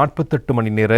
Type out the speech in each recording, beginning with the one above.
நாற்பத்தெட்டு மணி நேர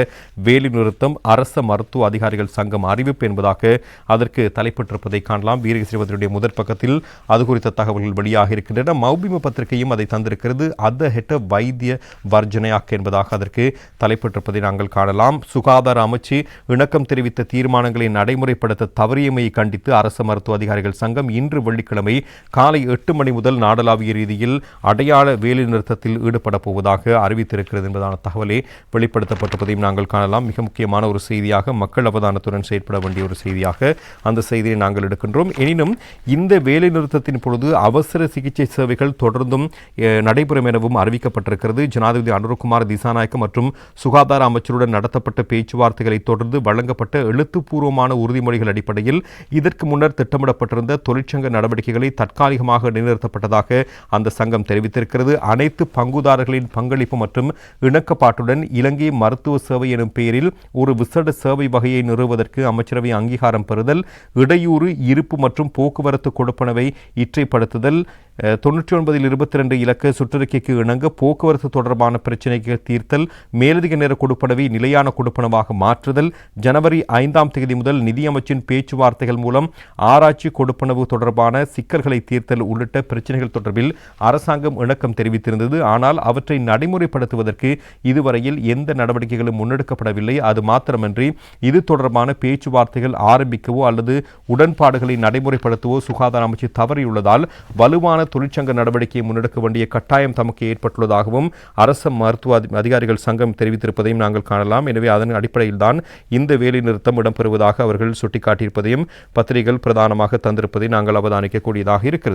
வேலை நிறுத்தம் அரச மருத்துவ அதிகாரிகள் சங்கம் அறிவிப்பு என்பதாக அதற்கு தலைப்பட்டிருப்பதை காணலாம். வீரகசிவதனுடைய முதற் பக்கத்தில் அது குறித்த தகவல்கள் வெளியாக இருக்கின்றன. மௌபிம பத்திரிகையும் அதை தந்திருக்கிறது. அத ஹெட்ட வைத்திய வர்ஜனையாக்க என்பதாக அதற்கு தலைப்பட்டிருப்பதை நாங்கள் காணலாம். சுகாதார அமைச்சு இணக்கம் தெரிவித்த தீர்மானங்களை நடைமுறைப்படுத்த தவறியமையை கண்டித்து அரச மருத்துவ அதிகாரிகள் சங்கம் இன்று வெள்ளிக்கிழமை காலை எட்டு மணி முதல் நாடளாவிய ரீதியில் அடையாள வேலை நிறுத்தத்தில் ஈடுபட போவதாக அறிவித்திருக்கிறது என்பதான தகவலை வெளிப்படுத்தப்பட்டிருப்பதையும் நாங்கள் காணலாம். மிக முக்கியமான ஒரு செய்தியாக மக்கள் அவதானத்துடன் செயற்பட வேண்டிய ஒரு செய்தியாக அந்த செய்தியை நாங்கள் எடுக்கின்றோம். எனினும் இந்த வேலை நிறுத்தத்தின் பொழுது அவசர சிகிச்சை சேவைகள் தொடர்ந்தும் நடைபெறும் எனவும் அறிவிக்கப்பட்டிருக்கிறது. ஜனாதிபதி அனுரகுமார் திசாநாயக்க மற்றும் சுகாதார அமைச்சருடன் நடத்தப்பட்ட பேச்சுவார்த்தைகளை தொடர்ந்து வழங்கப்பட்ட எழுத்துப்பூர்வமான உறுதிமொழிகள் அடிப்படையில் இதற்கு முன்னர் திட்டமிடப்பட்டிருந்த தொழிற்சங்க நடவடிக்கைகளை தற்காலிகமாக நிலைநிறுத்தப்பட்டதாக அந்த சங்கம் தெரிவித்திருக்கிறது. அனைத்து பங்குதாரர்களின் பங்களிப்பு மற்றும் இணக்கப்பாட்டுடன் இலங்கை மருத்துவ சேவை எனும் பெயரில் ஒரு விசேட சேவை வகையை நிறுவுவதற்கு அமைச்சரவை அங்கீகாரம் பெறுதல் இடையூறு இருப்பு மற்றும் போக்குவரத்து கொடுப்பனவை இற்றைப்படுத்துதல் தொன்னூற்றி ஒன்பதில் இருபத்தி ரெண்டு இலக்க சுற்றறிக்கைக்கு இணங்க போக்குவரத்து தொடர்பான பிரச்சினைகள் தீர்த்தல் மேலதிக நேர கொடுப்பனவை நிலையான கொடுப்பனவாக மாற்றுதல் ஜனவரி ஐந்தாம் தேதி முதல் நிதியமைச்சின் பேச்சுவார்த்தைகள் மூலம் ஆராய்ச்சி கொடுப்பனவு தொடர்பான சிக்கல்களை தீர்த்தல் உள்ளிட்ட பிரச்சினைகள் தொடர்பில் அரசாங்கம் இணக்கம் தெரிவித்திருந்தது. ஆனால் அவற்றை நடைமுறைப்படுத்துவதற்கு இதுவரையில் எந்த நடவடிக்கைகளும் முன்னெடுக்கப்படவில்லை. அது மாத்திரமன்றி இது தொடர்பான பேச்சுவார்த்தைகள் ஆரம்பிக்கவோ அல்லது உடன்பாடுகளை நடைமுறைப்படுத்தவோ சுகாதார அமைச்சு தவறியுள்ளதால் வலுவான தொழிற்சங்க நடவடிக்கையை முன்னெடுக்க வேண்டிய கட்டாயம் தமக்கு ஏற்பட்டுள்ளதாகவும் அரச மருத்துவ அதிகாரிகள் சங்கம் தெரிவித்திருப்பதையும் நாங்கள் காணலாம். எனவே அதன் அடிப்படையில் தான் இந்த வேலை நிறுத்தம் இடம்பெறுவதாக அவர்கள் சுட்டிக்காட்டியிருப்பதையும் பத்திரிகைகள் பிரதானமாக தந்திருப்பதை நாங்கள் அவதானிக்கக்கூடியதாக இருக்கிறது.